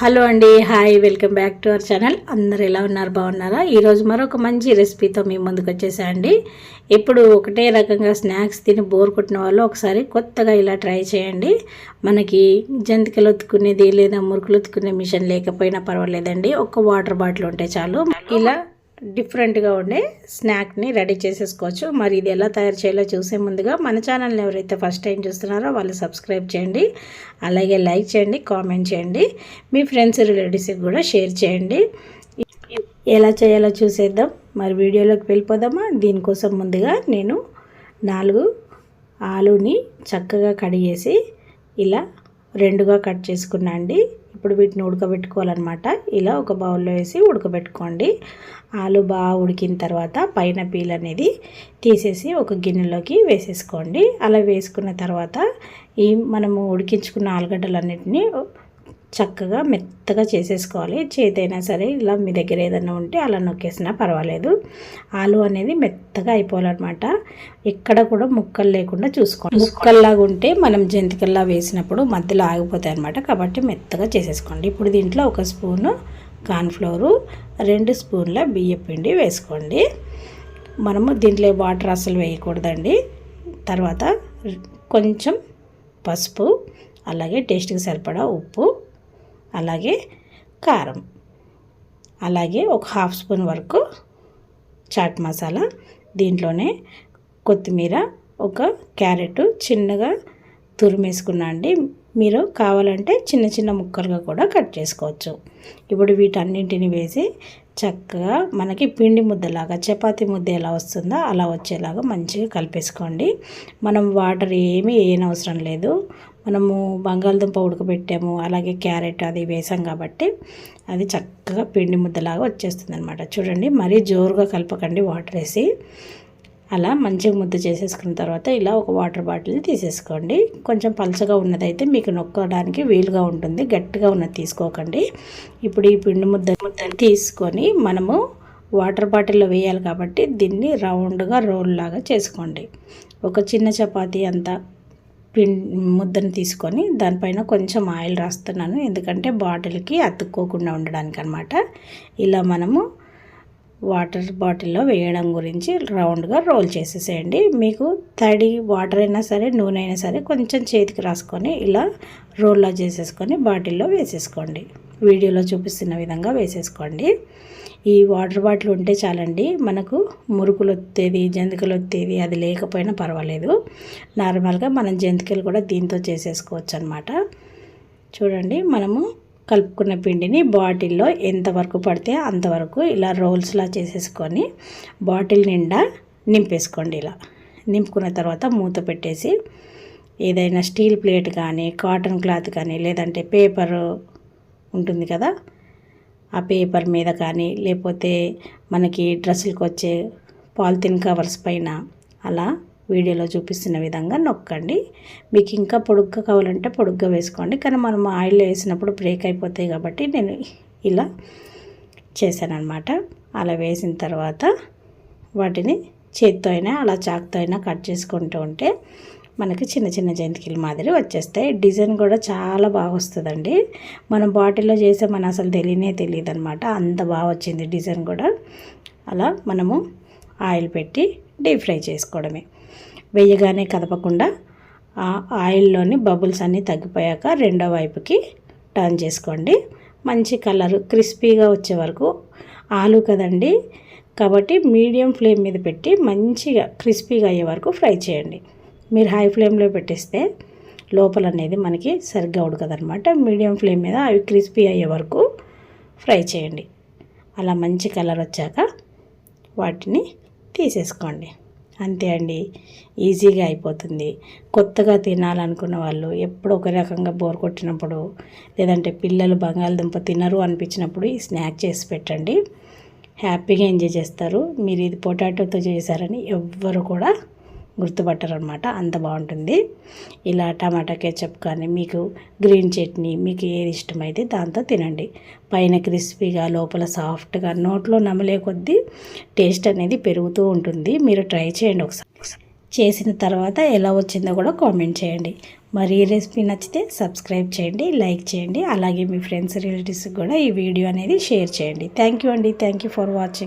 Hello అండి hi welcome back to our channel. అందరు ఎలా ఉన్నారు బాగున్నారా? ఈరోజు మరొక మంచి రెసిపీతో మీ ముందుకు వచ్చేసాండి ఇప్పుడు ఒకటే రకంగా స్నాక్స్ తిని బోర్ కొట్టిన వాళ్ళు ఒకసారి కొత్తగా ఇలా ట్రై చేయండి. మనకి జంతికలు ఒత్తుకునేది లేదా మురుకులు ఒత్తుకునే మిషన్ లేకపోయినా పర్వాలేదండి. ఒక వాటర్ బాటిల్ ఉంటే చాలు. ఇలా డిఫరెంట్గా ఉండే స్నాక్ని రెడీ చేసేసుకోవచ్చు. మరి ఇది ఎలా తయారు చేయాలో చూసే ముందుగా మన ఛానల్ని ఎవరైతే ఫస్ట్ టైం చూస్తున్నారో వాళ్ళు సబ్స్క్రైబ్ చేయండి. అలాగే లైక్ చేయండి కామెంట్ చేయండి. మీ ఫ్రెండ్స్ రిలేటివ్స్కి కూడా షేర్ చేయండి. ఎలా చేయాలో చూసేద్దాం. మరి వీడియోలోకి వెళ్ళిపోదామా? దీనికోసం ముందుగా నేను నాలుగు ఆలుని చక్కగా కడిగేసి ఇలా రెండుగా కట్ చేసుకున్నా అండి. ఇప్పుడు వీటిని ఉడకబెట్టుకోవాలన్నమాట. ఇలా ఒక బౌల్లో వేసి ఉడకబెట్టుకోండి. ఆలు బాగా ఉడికిన తర్వాత పైన పీల్ అనేది తీసేసి ఒక గిన్నెలోకి వేసేసుకోండి. అలా వేసుకున్న తర్వాత ఈ మనము ఉడికించుకున్న ఆలుగడ్డలన్నిటినీ చక్కగా మెత్తగా చేసేసుకోవాలి. చేతైనా సరే ఇలా మీ దగ్గర ఏదైనా ఉంటే అలా నొక్కేసినా పర్వాలేదు. ఆలు అనేది మెత్తగా అయిపోవాలన్నమాట. ఎక్కడ కూడా ముక్కలు లేకుండా చూసుకోండి. ముక్కల్లాగా ఉంటే మనం జంతికల్లా వేసినప్పుడు మధ్యలో ఆగిపోతాయి అనమాట కాబట్టి మెత్తగా చేసేసుకోండి. ఇప్పుడు దీంట్లో ఒక స్పూను కార్న్ఫ్లోరు రెండు స్పూన్ల బియ్య పిండి వేసుకోండి. మనము దీంట్లో వాటర్ అసలు వేయకూడదండి. తర్వాత కొంచెం పసుపు అలాగే టేస్ట్కి సరిపడా ఉప్పు అలాగే కారం. అలాగే ఒక హాఫ్ స్పూన్ వరకు చాట్ మసాలా దీంట్లోనే కొత్తిమీర ఒక క్యారెట్ చిన్నగా తురిమేసుకున్నా అండి. మీరు కావాలంటే చిన్న చిన్న ముక్కలుగా కూడా కట్ చేసుకోవచ్చు. ఇప్పుడు వీటన్నింటిని వేసి చక్కగా మనకి పిండి ముద్దలాగా చపాతి ముద్ద ఎలా వస్తుందో అలా వచ్చేలాగా మంచిగా కలిపేసుకోండి. మనం వాటర్ ఏమీ వేయనవసరం లేదు. మనము బంగాళదుంప ఉడకబెట్టాము అలాగే క్యారెట్ అది వేసాం కాబట్టి అది చక్కగా పిండి ముద్దలాగా వచ్చేస్తుంది అనమాట చూడండి మరీ జోరుగా కలపకండి వాటర్ వేసి. అలా మంచిగా ముద్ద చేసేసుకున్న తర్వాత ఇలా ఒక వాటర్ బాటిల్ తీసేసుకోండి. కొంచెం పలచగా ఉన్నదైతే మీకు నొక్కడానికి వీలుగా ఉంటుంది. గట్టిగా ఉన్నది తీసుకోకండి. ఇప్పుడు ఈ పిండి ముద్ద ముద్దను తీసుకొని మనము వాటర్ బాటిల్లో వేయాలి కాబట్టి దీన్ని రౌండ్గా రోల్ లాగా చేసుకోండి. ఒక చిన్న చపాతీ అంతా పిండి ముద్దను తీసుకొని దానిపైన కొంచెం ఆయిల్ రాస్తున్నాను. ఎందుకంటే బాటిల్కి అతుక్కోకుండా ఉండడానికి అనమాట ఇలా మనము వాటర్ బాటిల్లో వేయడం గురించి రౌండ్గా రోల్ చేసేసేయండి. మీకు తడి వాటర్ అయినా సరే నూనె అయినా సరే కొంచెం చేతికి రాసుకొని ఇలా రోల్లో చేసేసుకొని బాటిల్లో వేసేసుకోండి. వీడియోలో చూపిస్తున్న విధంగా వేసేసుకోండి. ఈ వాటర్ బాటిల్ ఉంటే చాలండి మనకు మురుకులు వచ్చేది జంతికలు వచ్చేది అది లేకపోయినా పర్వాలేదు. నార్మల్గా మనం జంతికలు కూడా దీంతో చేసేసుకోవచ్చు అనమాట చూడండి మనము కలుపుకున్న పిండిని బాటిల్లో ఎంతవరకు పడితే అంతవరకు ఇలా రోల్స్లా చేసేసుకొని బాటిల్ నిండా నింపేసుకోండి ఇలా. నింపుకున్న తర్వాత మూత పెట్టేసి ఏదైనా స్టీల్ ప్లేట్ కానీ కాటన్ క్లాత్ కానీ లేదంటే పేపర్ ఉంటుంది కదా ఆ పేపర్ మీద కానీ లేకపోతే మనకి డ్రెస్సులకు వచ్చే పాలిథిన్ కవర్స్ పైన అలా వీడియోలో చూపిస్తున్న విధంగా నొక్కండి. మీకు ఇంకా పొడుగ్గా కావాలంటే పొడుగ్గా వేసుకోండి. కానీ మనం ఆయిల్ వేసినప్పుడు బ్రేక్ అయిపోతాయి కాబట్టి నేను ఇలా చేశానమాట అలా వేసిన తర్వాత వాటిని చేత్తో అయినా అలా చాకుతో అయినా కట్ చేసుకుంటూ ఉంటే మనకి చిన్న చిన్న జంతికల మాదిరి వచ్చేస్తాయి. డిజైన్ కూడా చాలా బాగా వస్తుందండి. మనం బాటిల్లో చేసే మన అసలు తెలియనే తెలియదు అనమాట అంత బాగా వచ్చింది డిజైన్ కూడా. అలా మనము ఆయిల్ పెట్టి డీప్ ఫ్రై చేసుకోవడమే. వేయగానే కదపకుండా ఆ ఆయిల్లోని బబుల్స్ అన్నీ తగ్గిపోయాక రెండో వైపుకి టర్న్ చేసుకోండి. మంచి కలర్ క్రిస్పీగా వచ్చే వరకు ఆలు కదండి. కాబట్టి మీడియం ఫ్లేమ్ మీద పెట్టి మంచిగా క్రిస్పీగా అయ్యే వరకు ఫ్రై చేయండి. మీరు హై ఫ్లేమ్లో పెట్టేస్తే లోపల అనేది మనకి సరిగ్గా ఉడకదనమాట మీడియం ఫ్లేమ్ మీద అవి క్రిస్పీ అయ్యే వరకు ఫ్రై చేయండి. అలా మంచి కలర్ వచ్చాక వాటిని తీసేసుకోండి. అంతే అండి. ఈజీగా అయిపోతుంది. కొత్తగా తినాలనుకున్న వాళ్ళు ఎప్పుడు ఒక రకంగా బోర్ కొట్టినప్పుడు లేదంటే పిల్లలు బంగాళదుంప తినరు అనిపించినప్పుడు ఈ స్నాక్ చేసి పెట్టండి. హ్యాపీగా ఎంజాయ్ చేస్తారు. మీరు ఇది పొటాటోతో చేశారని ఎవ్వరు కూడా గుర్తుపట్టరు అనమాట అంత బాగుంటుంది. ఇలా టమాటా కెచప్ కానీ మీకు గ్రీన్ చట్నీ మీకు ఏది ఇష్టమైతే దాంతో తినండి. పైన క్రిస్పీగా లోపల సాఫ్ట్గా నోట్లో నమలే కొద్దీ టేస్ట్ అనేది పెరుగుతూ ఉంటుంది. మీరు ట్రై చేయండి ఒకసారి. చేసిన తర్వాత ఎలా వచ్చిందో కూడా కామెంట్ చేయండి. మరి ఈ రెసిపీ నచ్చితే సబ్స్క్రైబ్ చేయండి లైక్ చేయండి. అలాగే మీ ఫ్రెండ్స్ రిలేటివ్స్కి కూడా ఈ వీడియో అనేది షేర్ చేయండి. థ్యాంక్ యూ అండి. Thank you for watching.